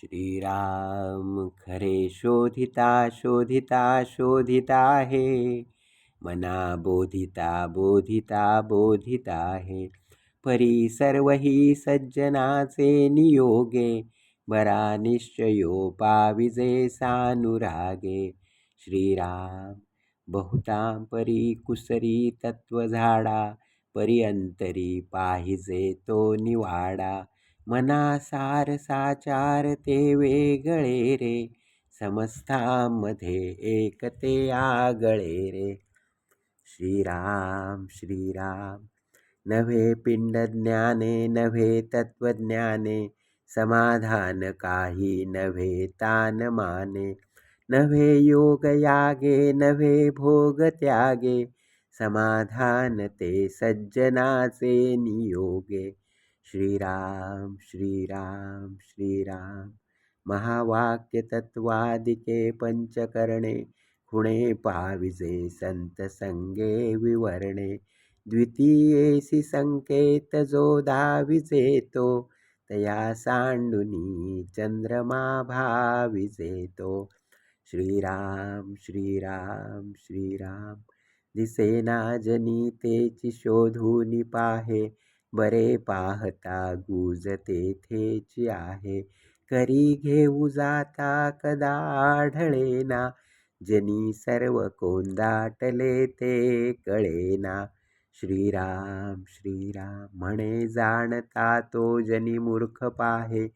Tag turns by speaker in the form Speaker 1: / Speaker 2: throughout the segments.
Speaker 1: श्रीराम खरे शोधिता शोधिता शोधिता आहे मना बोधिता बोधिता बोधिता आहे परी सर्व ही सज्जनाचे नियोगे बरा निश्चयो पाविजे सानुरागे। श्रीराम बहुतां परी कुसरी तत्वझाडा झाडा परिअंतरी पाहिजे तो निवाडा। मनासार साचार ते वेगळे रे. समस्तामध्ये एक ते आगळे रे. श्रीराम श्रीराम नव्हे पिंड ज्ञाने नव्हे तत्वज्ञाने समाधान काही नव्हे तान माने नव्हे योग यागे नव्हे भोग त्यागे समाधान ते सज्जनाचे नियोगे. श्रीराम श्रीराम श्रीराम। महावाक्य तत्वादिके पंचकरणे खुणे पाविजे संत संगे विवरणे। द्वितीयेसी संकेत जो दाविजेतो तया सांडुनी चंद्रमा भाविजेतो श्रीराम श्रीराम श्रीराम दिसेना जनी तेची शोधूनी पाहे। बरे पाहता गुज तेथेची आहे. करी घेऊ जाता कदा आढळेना जनी सर्व कोंदाटले ते कळेना. श्रीराम श्रीराम म्हणे जाणता तो जनी मूर्ख पाहे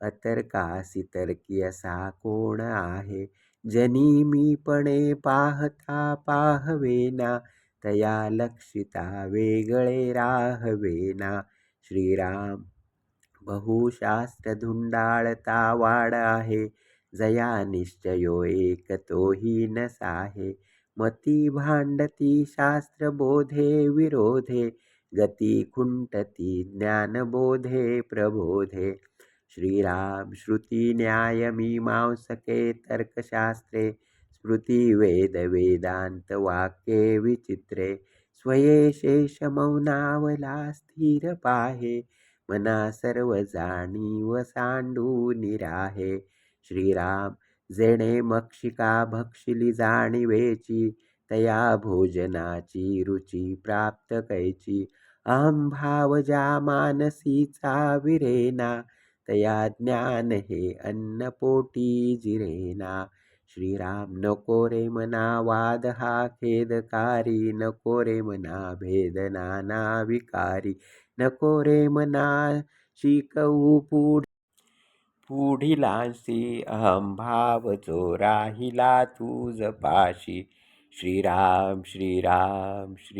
Speaker 1: अतर्कासी तर्की असा कोण आहे. जनी मीपणे पाहता पाहवेना तया लक्षिता वेगळे राहवेना श्रीराम बहुशास्त्र धुंडाळता वाड आहे. जया निश्चयो एक तोही नसाहे. मती भांडती शास्त्र बोधे विरोधे. गती खुंटती ज्ञानबोधे प्रबोधे. श्रीराम श्रुती न्याय मीमांसके तर्कशास्त्रे. स्मृती वेद वेदांत वाक्ये विचित्रे स्वये शेष मौनावला स्थिर पाहे मना सर्व जाणीव सांडू निराहे. श्रीराम जेणे मक्षिका भक्षिली जाणीवेची तया भोजनाची रुची प्राप्त कैची. अहं भावजा मानसीचा विरेना तया ज्ञान हे अन्नपोटी जिरेना. श्रीराम नको रे मना वाद हा खेदकारी नको रे मना भेद नाना विकारी नको रे मना शिकवू पुढ पुढिलांसी अहम भाव जो राहिला तुझ पाशी श्रीराम श्रीराम श्री